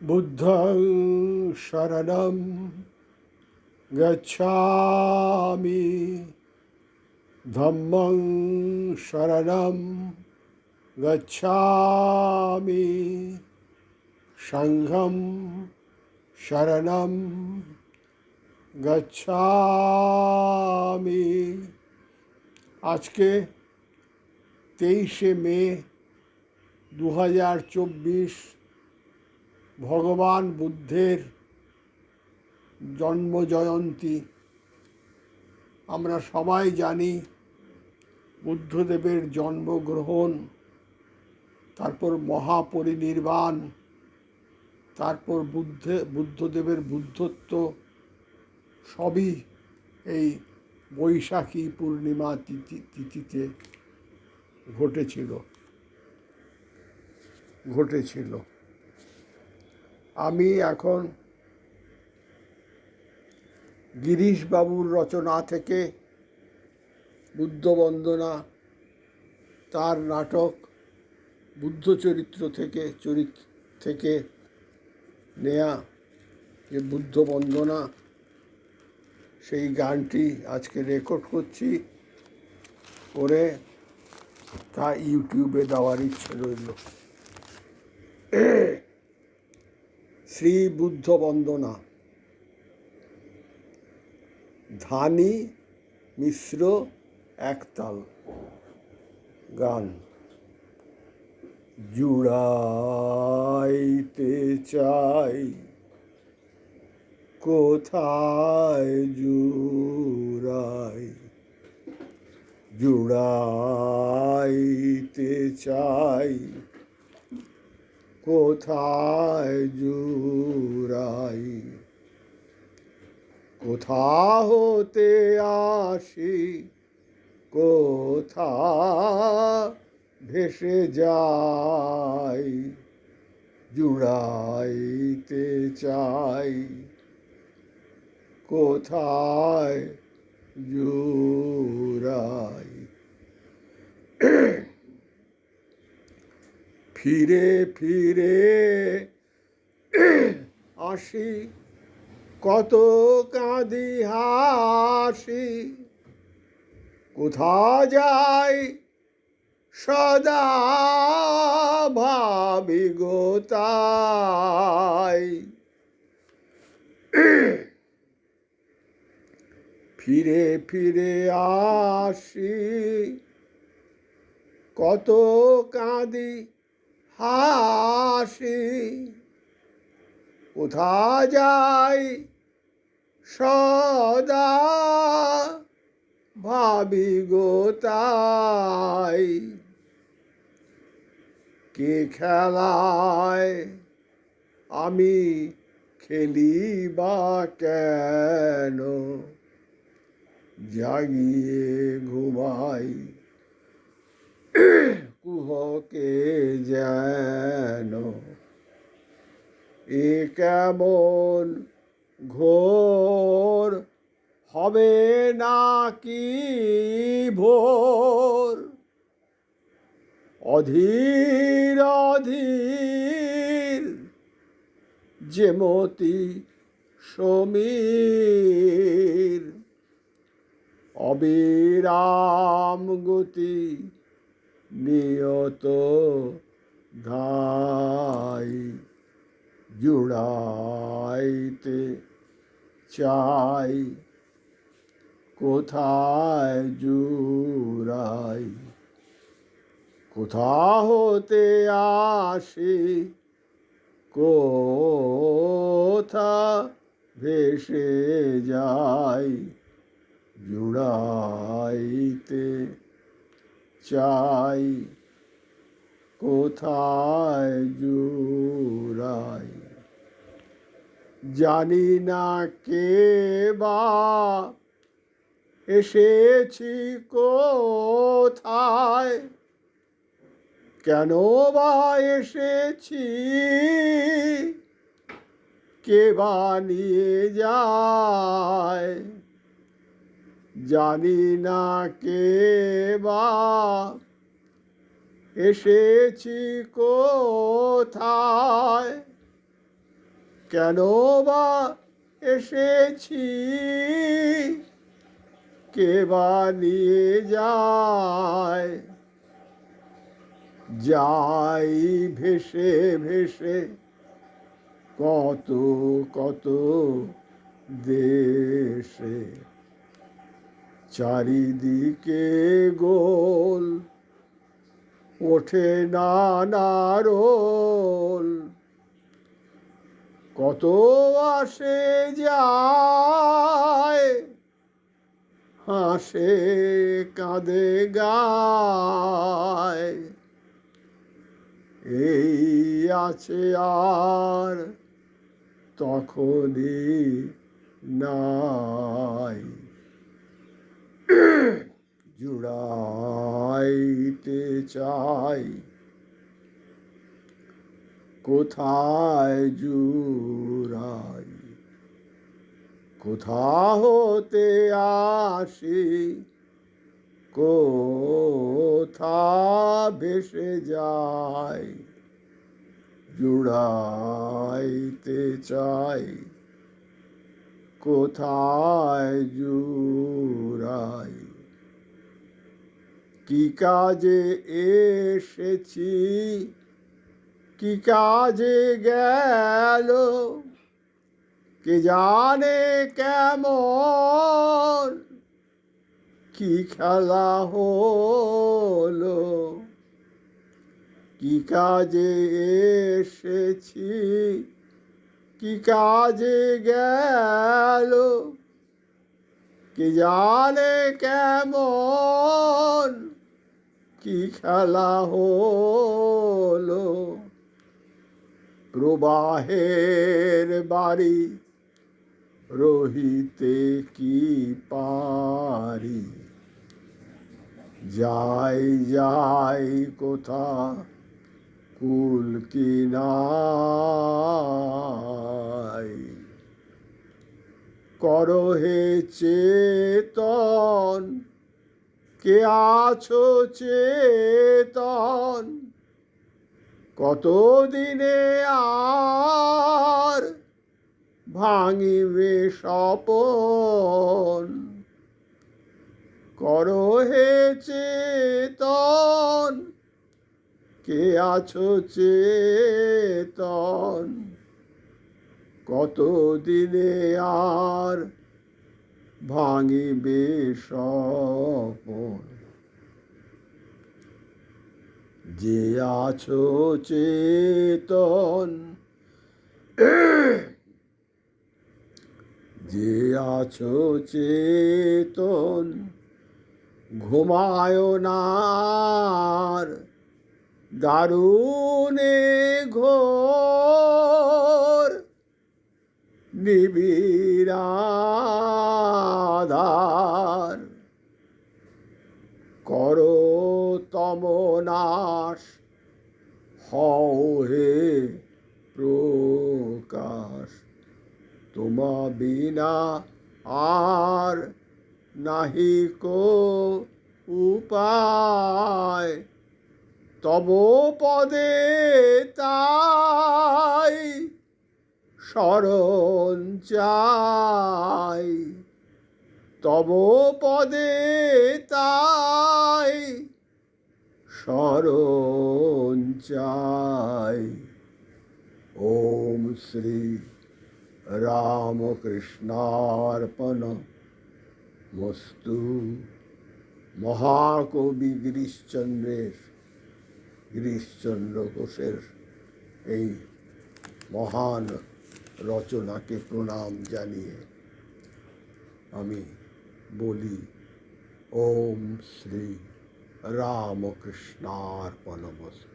বুদ্ধং শরণম গচ্ছামি ধম্মং শরণম গচ্ছামি সংঘম শরণম গচ্ছামি। আজকে তেইশে মে দু হাজার চব্বিশ ভগবান বুদ্ধের জন্মজয়ন্তী। আমরা সবাই জানি বুদ্ধদেবের জন্মগ্রহণ, তারপর মহাপরিনির্বাণ, তারপর বুদ্ধে, বুদ্ধদেবের বুদ্ধত্ব, সবই এই বৈশাখী পূর্ণিমা তিথি, তিথিতে ঘটেছিল ঘটেছিল। আমি এখন গিরিশবাবুর রচনা থেকে বুদ্ধবন্দনা, তার নাটক, বুদ্ধ চরিত্র থেকে চরিত্র থেকে নেয়া যে বুদ্ধ বন্দনা সেই গানটি আজকে রেকর্ড করছি। করে তা ইউটিউবে দেওয়ার ইচ্ছে রইল। শ্রী বুদ্ধ বন্দনা ধানি মিশ্র একতাল। গান। জুড়াইতে চাই কোথায় জুড়াই? জুড়াইতে চাই কোথায় জুড়াই? কোথা হতে আসি? কোথা ভেসে যাই? জুড়াইতে চাই। কোথায় জুড়াই? ফিরে ফিরে। আসি কত কাঁদি হাসি। কোথা যাই সদা ভাবি গোতাই ফিরে ফিরে আসি। কত কাঁদি হাসি। কোথা যাই সদা ভাবি গোতাই কে খেলায় আমি খেলি বা কেন? জাগিয়ে ঘুমাই। কুহকে যেন? এ কেমন ঘোর হবে নাকি ভোর? অধীর অধীর যেমতি সমীর অবিরাম গতি নিয়ত ধাই জুড়াইতে চাই কোথায় জুড়াই? কোথা হতে আসি? কোথা ভেসে যাই? জুড়াইতে চাই, কোথায় জুড়াই? জানি না কে বা এসেছি কোথায় কেন বা এসেছি, কে বা নিয়ে যায়? জানি না কে বা এসেছি কোথায়, কেন বা এসেছি, কে বা নিয়ে যায়। যাই ভেসে ভেসে কত কত দেশে চারিদিকে গোল, ওঠে নানারোল কত আসে যায়, হাসে, কাঁদে গায়। এই আছে আর তখনই নাই। জুড়াইতে চাই। কোথায় জুড়াই? কোথা হতে আসি? কোথা ভেসে যায় জুড়াইতে চাই। কোথায় জুড়াই? কি কাজে এসেছি? কি কাজে গেল? কে জানে কেমন? কি খেলা হলো? কি কাজে এসেছি? কি কাজে গেল? কে জানে কেমন? কি খেলা হলো? প্রবাহের বাড়ি রহিতে কি পারি? যাই যাই, কোথা কুল কিনাই করহে চেতন কে আছো চেতন? কতদিনে আর ভাঙিবে স্বপন? করহে চেতন কে আছো চেতন? কতদিনে আর ভাঙিবে স্বপন? যে আছো চেতন, যে আছো চেতন, ঘুমায় নার দারুণে ঘোর নিবিড়াধার। করো তমনাশ হও হে প্রকাশ। তোমা বিনা আর নাহি কো উপায়। তব পদে তাই শরণ চাই। তব পদে তাই শরণ চাই। ওম শ্রী রামকৃষ্ণার্পণ মস্তু মহাকবি গিরিশচন্দ্রের গিরিশচন্দ্র ঘোষের এই মহান রচনাকে প্রণাম জানিয়ে আমি বলি ওম শ্রী রামকৃষ্ণার্পণমস্তু